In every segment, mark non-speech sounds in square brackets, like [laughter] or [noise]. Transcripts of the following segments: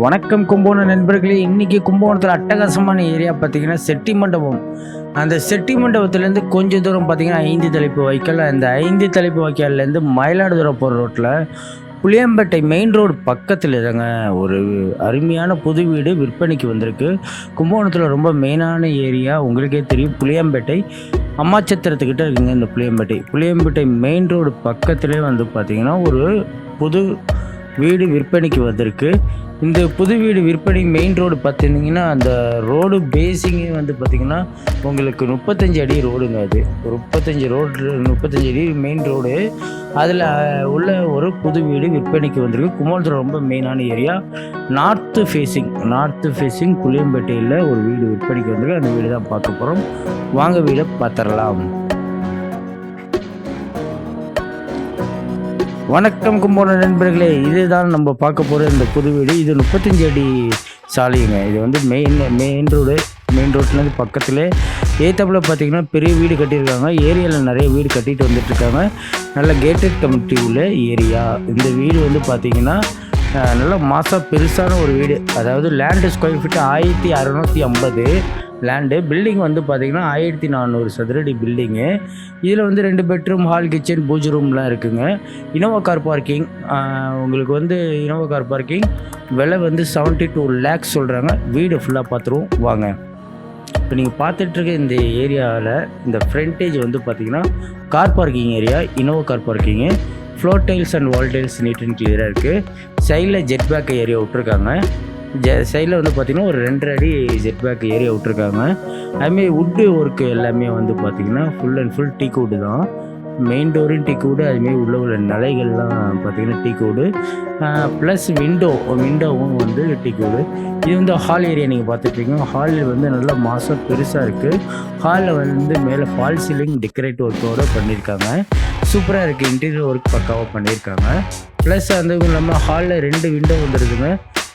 வணக்கம் கும்பகோணம் நண்பர்களே. இன்றைக்கி கும்பகோணத்தில் அட்டகாசமான ஏரியா பார்த்தீங்கன்னா செட்டி மண்டபம் அந்த செட்டி மண்டபத்துலேருந்து கொஞ்ச தூரம் பார்த்திங்கன்னா ஐந்து தலைப்பு வைக்கல் அந்த ஐந்து தலைப்பு வைக்கல்லேருந்து மயிலாடுதுறை போகிற ரோட்டில் புளியம்பேட்டை மெயின் ரோடு பக்கத்தில் தாங்க ஒரு அருமையான புது வீடு விற்பனைக்கு வந்திருக்கு. கும்பகோணத்தில் ரொம்ப மெயினான ஏரியா. உங்களுக்கே தெரியும். புளியம்பேட்டை அம்மாச்சத்திரத்துக்கிட்ட இருக்குங்க இந்த புளியம்பேட்டை. புளியம்பேட்டை மெயின் ரோடு பக்கத்திலே வந்து பார்த்தீங்கன்னா ஒரு புது வீடு விற்பனைக்கு வந்திருக்கு. இந்த புது வீடு விற்பனை மெயின் ரோடு பார்த்துருந்தீங்கன்னா அந்த ரோடு பேஸிங்கே வந்து பார்த்திங்கன்னா உங்களுக்கு முப்பத்தஞ்சு அடி ரோடுங்க அது. ஒரு முப்பத்தஞ்சு ரோடு முப்பத்தஞ்சு அடி மெயின் ரோடு அதில் உள்ள ஒரு புது வீடு விற்பனைக்கு வந்திருக்கு. கும்பகோணத்தில் ரொம்ப மெயினான area north facing north facing புளியம்பேட்டையில் ஒரு வீடு விற்பனைக்கு வந்திருக்கு. அந்த வீடு தான் பார்க்க போகிறோம் வாங்க வீடை பார்த்துடலாம். வணக்கம் கும்பகோணம் நண்பர்களே இதுதான் நம்ம பார்க்க போகிற இந்த புது வீடு. இது முப்பத்தஞ்சு அடி சாலைங்க. இது வந்து மெயின் மெயின் ரோடு மெயின் ரோட்லேருந்து பக்கத்தில் ஏத்தப்பில் பார்த்தீங்கன்னா பெரிய வீடு கட்டியிருக்காங்க. ஏரியாவில் நிறைய வீடு கட்டிட்டு வந்துட்டுருக்காங்க. நல்ல கேட்டட் கமிட்டி உள்ள ஏரியா இந்த வீடு வந்து பார்த்தீங்கன்னா நல்ல மாதம் பெருசான ஒரு வீடு. அதாவது லேண்டு ஸ்கொயர் ஃபீட்டு ஆயிரத்தி அறநூற்றி ஐம்பது. லேண்டு பில்டிங் வந்து பார்த்தீங்கன்னா ஆயிரத்தி நானூறு சதுரடி பில்டிங்கு இதில் வந்து ரெண்டு பெட்ரூம் ஹால் கிச்சன் பூஜ் ரூம்லாம் இருக்குங்க. இனோவா கார் பார்க்கிங் உங்களுக்கு வந்து இனோவா கார் பார்க்கிங் விலை வந்து செவன்ட்டி டூ லேக்ஸ் சொல்கிறாங்க வீடு ஃபுல்லாக பார்த்துருவோம் வாங்க. இப்போ நீங்கள் பார்த்துட்ருக்க இந்த ஏரியாவில் இந்த ஃப்ரண்டேஜ் வந்து பார்த்தீங்கன்னா car parking area Innova car parking floor tiles and wall tiles neat and கிளியராக இருக்குது சைடில் ஜெட் பேக் ஏரியா விட்ருக்காங்க ஜ சைடில் வந்து பார்த்திங்கன்னா ஒரு ரெண்டரை அடி ஜெட் பேக் ஏரியா விட்ருக்காங்க அதுமாரி வுட்டு ஒர்க்கு எல்லாமே வந்து பார்த்திங்கன்னா full and full teak wood தான். மெயின் டோரும் டீ கூடு அதுமாரி உள்ள உள்ள நிலைகள்லாம் பார்த்திங்கன்னா டீ கூடு ப்ளஸ் விண்டோ விண்டோவும் வந்து டீ கூடு இது வந்து ஹால் ஏரியா நீங்கள் பார்த்துட்ருக்கீங்க ஹாலில் வந்து நல்லா மாதம் பெருசாக இருக்குது ஹாலில் வந்து மேலே ஃபால் சீலிங் டெக்கரேட் ஒர்க்கோடு பண்ணியிருக்காங்க சூப்பராக இருக்குது இன்டீரியர் ஒர்க் பக்காவாக பண்ணியிருக்காங்க ப்ளஸ் அந்த இல்லாமல் ஹாலில் ரெண்டு விண்டோ வந்துருக்குங்க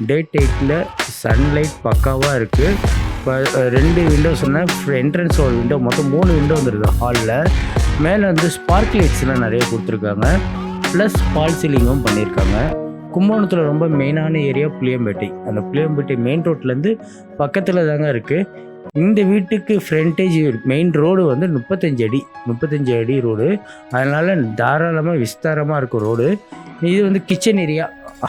டே டைட்டில் சன்லைட் பக்காவாக இருக்குது இப்போ ரெண்டு விண்டோ சொன்னேன் என்ட்ரன்ஸ் ஒரு விண்டோ மொத்தம் மூணு விண்டோ வந்துருது ஹாலில் மேலே வந்து ஸ்பார்க் லைட்ஸ்லாம் நிறைய கொடுத்துருக்காங்க. ப்ளஸ் ஃபால் சீலிங்கும் பண்ணியிருக்காங்க கும்பகோணத்தில் ரொம்ப மெயினான ஏரியா புளியம்பேட்டை. அந்த புளியம்பேட்டை மெயின் ரோட்லேருந்து பக்கத்தில் தாங்க இருக்குது இந்த வீட்டுக்கு ஃப்ரண்டேஜ் மெயின் ரோடு வந்து முப்பத்தஞ்சு அடி முப்பத்தஞ்சு அடி ரோடு அதனால் தாராளமாக விஸ்தாரமாக இருக்கும் ரோடு இது வந்து கிச்சன் ஏரியா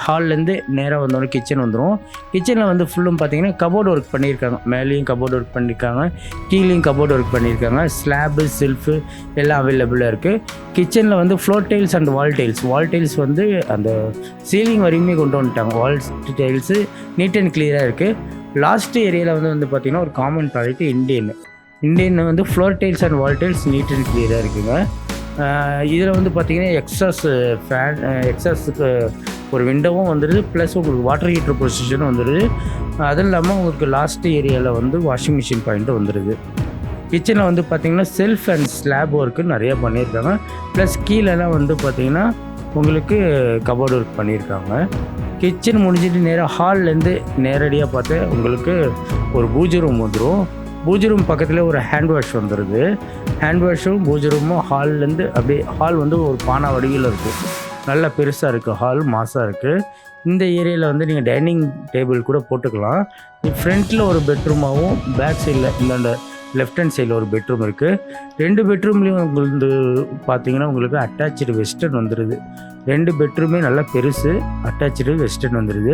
ஹால்லேருந்து நேராக வந்தோடனே கிச்சன் வந்துடும் கிச்சனில் வந்து ஃபுல்லும் பார்த்தீங்கன்னா கபோர்டு ஒர்க் பண்ணியிருக்காங்க. மேலேயும் கபோர்டு ஒர்க் பண்ணியிருக்காங்க. கீழேயும் கபோர்டு ஒர்க் பண்ணியிருக்காங்க. ஸ்லாபு செல்ஃபு எல்லாம் அவைலபிளாக இருக்குது கிச்சனில் வந்து floor tiles and wall tiles wall tiles வந்து அந்த சீலிங் வரையுமே கொண்டு வந்துட்டாங்க. வால் டைல்ஸு நீட் அண்ட் கிளியராக இருக்குது லாஸ்ட் ஏரியாவில் வந்து வந்து பார்த்திங்கன்னா ஒரு காமன் ப்ராடக்ட் இண்டியன் இண்டியன் வந்து floor tiles and wall tiles neat and கிளியராக இருக்குங்க. இதில் வந்து பார்த்திங்கன்னா எக்ஸாஸ் ஃபேன் எக்ஸாஸுக்கு ஒரு விண்டோவும் வந்துடுது ப்ளஸ் உங்களுக்கு வாட்டர் ஹீட்டர் பொசிஷனும் வந்துடுது அதுவும் இல்லாமல் உங்களுக்கு லாஸ்ட் ஏரியாவில் வந்து வாஷிங் மிஷின் பாயிண்ட்டும் வந்துடுது கிச்சனில் வந்து பார்த்திங்கன்னா செல்ஃப் அண்ட் ஸ்லாப் ஒர்க்கு நிறையா பண்ணியிருக்காங்க. ப்ளஸ் கீழெல்லாம் வந்து பார்த்திங்கன்னா உங்களுக்கு கபோர்டு ஒர்க் பண்ணியிருக்காங்க. கிச்சன் முடிஞ்சிட்டு நேராக ஹால்லேருந்து நேரடியாக பார்த்து உங்களுக்கு ஒரு பூஜை ரூம் வந்துடும் பூஜை ரூம் பக்கத்தில் ஒரு ஹேண்ட் வாஷ் வந்துடுது ஹேண்ட் வாஷும் பூஜை ரூமும் ஹால்லேருந்து அப்படியே ஹால் வந்து ஒரு பானை வடிவில் இருக்கும் நல்லா பெருசாக இருக்குது ஹால் மாசாக இருக்குது இந்த ஏரியாவில் வந்து நீங்கள் டைனிங் டேபிள் கூட போட்டுக்கலாம். ஃப்ரண்ட்டில் ஒரு பெட்ரூமாகவும் பேக் சைடில் இந்தாண்ட லெஃப்ட் ஹேண்ட் சைடில் ஒரு பெட்ரூம் இருக்குது ரெண்டு பெட்ரூம்லேயும் உங்களுக்கு பார்த்தீங்கன்னா உங்களுக்கு அட்டாச்சு வெஸ்டர்ன் வந்துடுது ரெண்டு பெட்ரூமே நல்லா பெருசு அட்டாச்சு வெஸ்டர்ன் வந்துடுது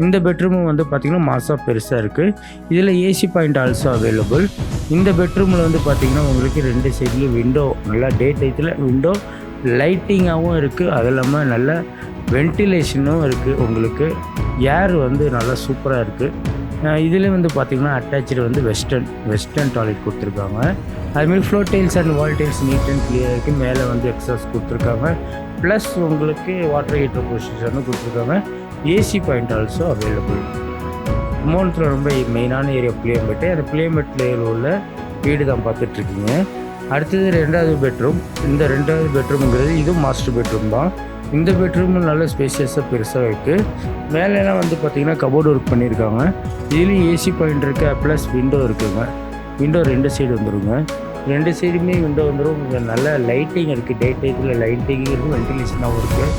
இந்த பெட்ரூமும் வந்து பார்த்திங்கன்னா மாசாக பெருசாக இருக்குது இதில் ஏசி பாயிண்ட் ஆல்சோ அவைலபிள் இந்த பெட்ரூமில் வந்து பார்த்திங்கன்னா உங்களுக்கு ரெண்டு சைட்லேயும் விண்டோ நல்லா டே டைத்தில் விண்டோ லைட்டிங்காகவும் இருக்குது அது இல்லாமல் நல்ல வென்டிலேஷனும் இருக்குது உங்களுக்கு. ஏர் வந்து நல்லா சூப்பராக இருக்குது இதில் வந்து பார்த்திங்கன்னா அட்டாச்சு வந்து வெஸ்டர்ன் வெஸ்டர்ன் டாய்லெட் கொடுத்துருக்காங்க. அதுமாரி floor tiles and wall tiles neat and clear இருக்குது மேலே வந்து எக்ஸாஸ் கொடுத்துருக்காங்க. ப்ளஸ் உங்களுக்கு வாட்டர் ஹீட்டர் பொசிஷனும் கொடுத்துருக்காங்க. ஏசி பாயிண்ட் ஆல்சோ அவைலபிள் கும்பகோணத்தில் ரொம்ப மெயினான ஏரியா புளியம்பேட்டை அந்த புளியம்பேட்டில் உள்ள வீடு தான் பார்த்துட்ருக்கீங்க அடுத்தது ரெண்டாவது பெட்ரூம் இந்த ரெண்டாவது பெட்ரூம்ங்கிறது இதுவும் மாஸ்டர் பெட்ரூம் தான். இந்த பெட்ரூமும் நல்ல ஸ்பேசியஸாக பெருசாக இருக்குது மேலெல்லாம் வந்து பார்த்திங்கன்னா கபோர்டு ஒர்க் பண்ணியிருக்காங்க இதுலேயும் ஏசி பாயிண்ட் இருக்குது ப்ளஸ் விண்டோ இருக்குங்க. விண்டோ ரெண்டு சைடு வந்துடுங்க ரெண்டு சைடுமே விண்டோ வந்துடும் நல்ல லைட்டிங் இருக்குது டே டைத்தில் லைட்டிங் இருக்கும் வென்டிலேஷனாகவும் இருக்குது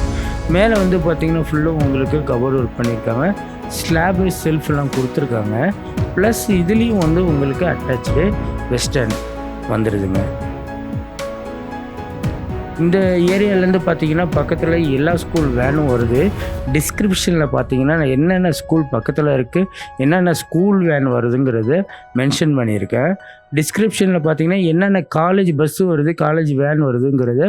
மேலே வந்து பார்த்திங்கன்னா ஃபுல்லும் உங்களுக்கு கபோர்டு ஒர்க் பண்ணியிருக்காங்க ஸ்லாப் செல்ஃப்லாம் கொடுத்துருக்காங்க. ப்ளஸ் இதுலேயும் வந்து உங்களுக்கு அட்டாச்சு வெஸ்டர்ன் வந்துடுதுங்க இந்த ஏரியாலேருந்து பார்த்தீங்கன்னா பக்கத்தில் எல்லா ஸ்கூல் வேனும் வருது. டிஸ்கிரிப்ஷனில் பார்த்தீங்கன்னா என்னென்ன ஸ்கூல் பக்கத்தில் இருக்குது என்னென்ன ஸ்கூல் வேன் வருதுங்கிறத மென்ஷன் பண்ணியிருக்கேன். டிஸ்கிரிப்ஷனில் பார்த்தீங்கன்னா என்னென்ன காலேஜ் பஸ்ஸு வருது காலேஜ் வேன் வருதுங்கிறத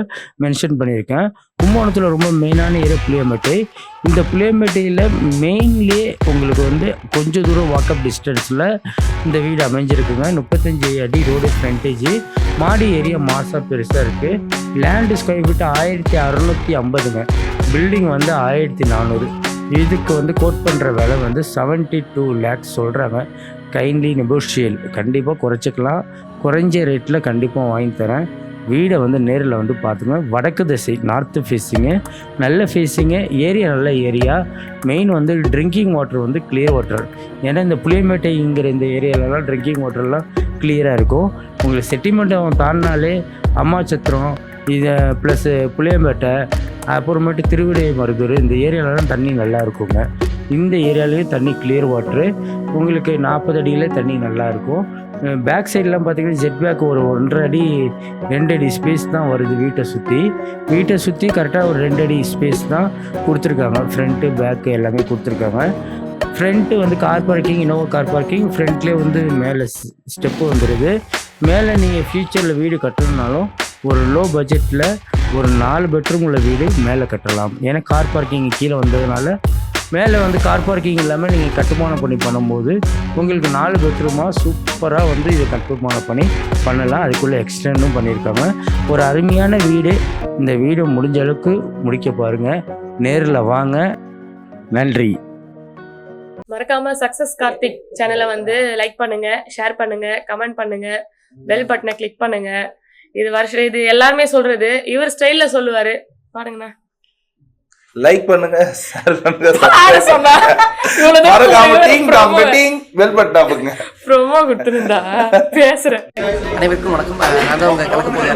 மென்ஷன் பண்ணியிருக்கேன். கும்பகோணத்தில் ரொம்ப மெயினான ஏரியா புளியம்பேட்டை இந்த புளியம்பேட்டையில் மெயின்லேயே உங்களுக்கு வந்து கொஞ்சம் தூரம் வாக்கப் டிஸ்டன்ஸில் இந்த வீடு அமைஞ்சிருக்குங்க. முப்பத்தஞ்சு அடி ரோடு ஃப்ரண்டேஜ் மாடி ஏரியா மாசாக பெருசாக இருக்குது லேண்டு ஸ்கொயர் ஃபீட்டு ஆயிரத்தி அறநூற்றி ஐம்பதுங்க. பில்டிங் வந்து ஆயிரத்தி நானூறு. இதுக்கு வந்து கோட் பண்ணுற விலை வந்து செவன்ட்டி டூ லேக்ஸ் சொல்கிறாங்க கைண்ட்லி நெகோஷியல் கண்டிப்பாக குறைச்சிக்கலாம். குறைஞ்ச ரேட்டில் கண்டிப்பாக வாங்கி தரேன். வீடை வந்து நேரில் வந்து பார்த்துங்க வடக்கு திசை நார்த்து ஃபேஸிங்கு நல்ல ஃபேஸிங்கு ஏரியா நல்ல ஏரியா. மெயின் வந்து ட்ரிங்கிங் வாட்டர் வந்து கிளியர் வாட்டர் ஏன்னா இந்த புளியம்பேட்டைங்கிற இந்த ஏரியாலலாம் ட்ரிங்கிங் வாட்டர்லாம் கிளியராக இருக்கும். உங்களுக்கு செட்டிமெண்ட்டை தாண்டினாலே அம்மாச்சத்திரம் இது ப்ளஸ்ஸு புளியம்பேட்டை அப்புறமேட்டு திருவிடை மருதூர் இந்த ஏரியாலலாம் தண்ணி நல்லா இருக்குங்க. இந்த ஏரியாலேயும் தண்ணி கிளியர் வாட்ரு உங்களுக்கு நாற்பது அடியில் தண்ணி நல்லாயிருக்கும் பேக் சைட்லாம் பார்த்தீங்கன்னா ஜெட் பேக் ஒரு ஒன்றரை அடி ரெண்டு அடி ஸ்பேஸ் தான் வருது வீட்டை சுற்றி வீட்டை சுற்றி கரெக்டாக ஒரு ரெண்டு அடி ஸ்பேஸ் தான் கொடுத்துருக்காங்க. ஃப்ரண்ட்டு பேக்கு எல்லாமே கொடுத்துருக்காங்க. ஃப்ரண்ட்டு வந்து car parking Innova car parking ஃப்ரண்ட்லேயே வந்து மேலே ஸ்டெப்பு வந்துடுது மேலே நீங்கள் ஃப்யூச்சரில் வீடு கட்டணுனாலும் ஒரு லோ பட்ஜெட்டில் ஒரு நாலு பெட்ரூம் உள்ள வீடு மேலே கட்டலாம். ஏன்னா கார் பார்க்கிங் கீழே வந்ததுனால மேலே வந்து கார் பார்க்கிங் இல்லாமல் நீங்கள் கட்டுமானம் பண்ணி பண்ணும்போது உங்களுக்கு நாலு பெட்ரூமாக சூப்பராக வந்து இதை கட்டுமானம் பண்ணி பண்ணலாம். அதுக்குள்ளே எக்ஸ்டெண்டும் பண்ணியிருக்காங்க. ஒரு அருமையான வீடு. இந்த வீடு முடிஞ்ச அளவுக்கு முடிக்க பாருங்கள் நேரில் வாங்க. நன்றி. மறக்காம சக்சஸ் கார்த்திக் சேனலை வந்து லைக் பண்ணுங்க ஷேர் பண்ணுங்க கமெண்ட் பண்ணுங்க பெல் பட்டனை கிளிக் பண்ணுங்க. இது வருஷம் இது எல்லாருமே சொல்றது. இவர் ஸ்டைல்ல சொல்லுவாரு. பாருங்கண்ணா. லைக் பண்ணுங்க ஷேர் பண்ணுங்க [laughs] மறக்காம. டிங் டாம் டிங் பட்டன் அமுக்குங்க promo கொடுத்துருந்தா. பேசுறேன். அனைவருக்கும் வணக்கம். நான் தான் உங்கள் கலக்க போகிற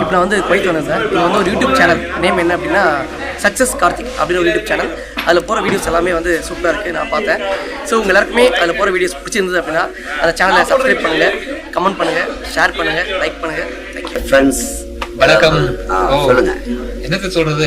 இப்போ நான் வந்து குவைத் வந்தேன் சார். இது வந்து ஒரு யூடியூப் சேனல் நேம் என்ன அப்படின்னா சக்ஸஸ் கார்த்திக் அப்படின்னு ஒரு யூடியூப் சேனல் அதில் போகிற வீடியோஸ் எல்லாமே வந்து சூப்பராக இருக்குது நான் பார்த்தேன். ஸோ உங்கள் எல்லாருக்குமே அதில் போகிற வீடியோஸ் பிடிச்சிருந்தது அப்படின்னா அந்த சேனலை சப்ஸ்கிரைப் பண்ணுங்கள் கமெண்ட் பண்ணுங்கள் ஷேர் பண்ணுங்கள் லைக் பண்ணுங்கள் ஃப்ரெண்ட்ஸ் வணக்கம். ஆ, ஓ, சொல்லுங்க. என்னத்த சொல்றது?